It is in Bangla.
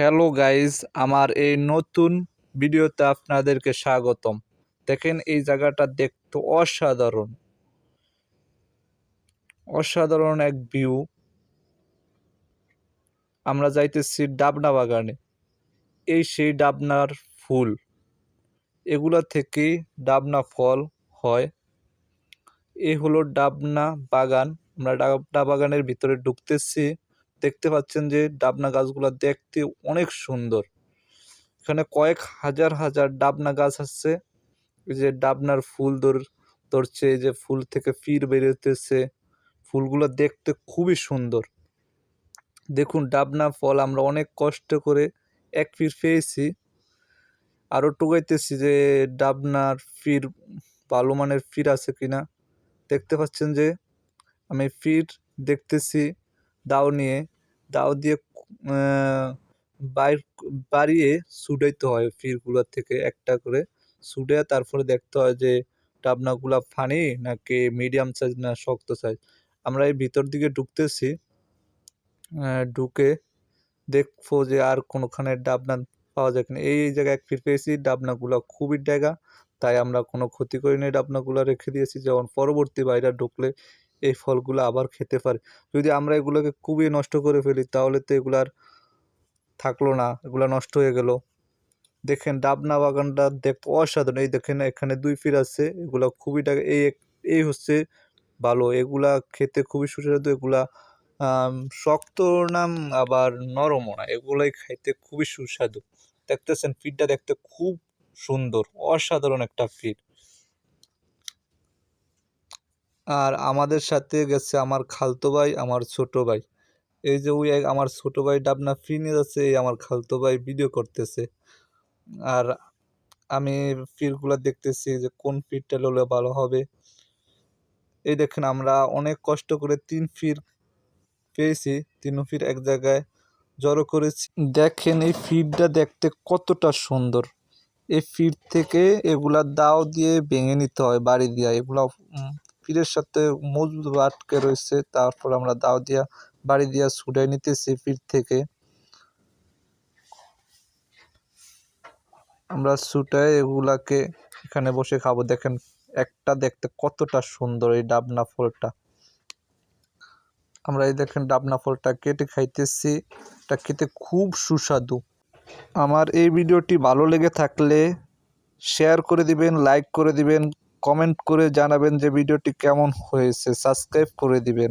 হ্যালো গাইজ আমার এই নতুন ভিডিওতে আপনাদেরকে স্বাগতম। দেখেন এই জায়গাটা দেখতে অসাধারণ। অসাধারণ এক ভিউ আমরা যাইতেছি ডাবনা বাগানে। এই সেই ডাবনার ফুল। এগুলা থেকেই ডাবনা ফল হয়। এই হলো ডাবনা বাগান। আমরা ডাবনা বাগানের ভিতরে ঢুকতেছি। দেখতে পাচ্ছেন যে ডাবনা গাছগুলো দেখতে অনেক সুন্দর। এখানে কয়েক হাজার হাজার ডাবনা গাছ আসছে। যে ডাবনার ফুল ধর, ধরছে যে ফুল থেকে ফির বেরোতেছে। ফুলগুলো দেখতে খুবই সুন্দর। দেখুন, ডাবনা ফল আমরা অনেক কষ্ট করে এক ফির পেয়েছি। আরও টুকাইতেছি যে ডাবনার ফির ভালো মানের ফির আছে কিনা। দেখতে পাচ্ছেন যে আমি ফির দেখতেছি। দাও নিয়ে, দাও দিয়ে বাইর, বাড়িয়ে ছুটাইতে হয় ফিরগুলোর থেকে একটা করে। ছুটে তারপরে দেখতে হয় যে ডাবনাগুলা ফানি নাকি মিডিয়াম সাইজ না শক্ত সাইজ আমরা এই ভিতর দিকে ঢুকতেছি ঢুকে দেখব যে আর কোনোখানে ডাবনা পাওয়া যায় কিনা। এই জায়গায় এক ফির পেয়েছি ডাবনাগুলো খুবই ডেগা তাই আমরা কোনো ক্ষতি করিনি। ডাবনাগুলো রেখে দিয়েছি, যেমন পরবর্তী বাইরে ঢুকলে এই ফলগুলো আবার খেতে পারে। যদি আমরা এগুলোকে খুবই নষ্ট করে ফেলি, তাহলে তো এগুলার থাকল না, এগুলো নষ্ট হয়ে গেল। দেখেন, ডাবনা বাগানটা দেখতে অসাধারণ। এই দেখেন, এখানে দুই ফির আছে, এগুলো খুবই টাকা, এই এই হচ্ছে ভালো। এগুলা খেতে খুবই সুস্বাদু, এগুলা শক্ত নাম আবার নরমও না, এগুলাই খাইতে খুবই সুস্বাদু। দেখতেছেন ফিডটা দেখতে খুব সুন্দর, অসাধারণ একটা ফিড আর আমাদের সাথে গেছে আমার খালতো ভাই, আমার ছোট ভাই। এই যে ওই আমার ছোট ভাই ডাবনা ফ্রি নিয়ে যাচ্ছে, এই আমার খালতো ভাই ভিডিও করতেছে। আর আমি ফিরগুলো দেখতেছি যে কোন ফিরটা লোলে ভালো হবে। এই দেখেন আমরা অনেক কষ্ট করে তিন ফির পেয়েছি তিন ফির এক জায়গায় জড়ো করেছি। দেখেন এই ফিরটা দেখতে কতটা সুন্দর। এই ফির থেকে এগুলা দাও দিয়ে ভেঙে নিতে হয়, বাড়ি দিয়ে। এগুলা ফিরের সাথে মজবুত আটকে রয়েছে। তারপর আমরা দাও দিয়া, বাড়ি দিয়া ছুটাই নিতেছি ফির থেকে। আমরা ছুটাই এগুলাকে এখানে বসে খাব। দেখেন, একটা দেখতে কতটা সুন্দর এই ডাবনা ফলটা। আমরা এই দেখেন ডাবনা ফলটা কেটে খাইতেছি। এটা খেতে খুব সুস্বাদু। আমার এই ভিডিওটি ভালো লেগে থাকলে শেয়ার করে দিবেন লাইক করে দিবেন কমেন্ট করে জানাবেন যে ভিডিওটি কেমন হয়েছে। সাবস্ক্রাইব করে দিবেন।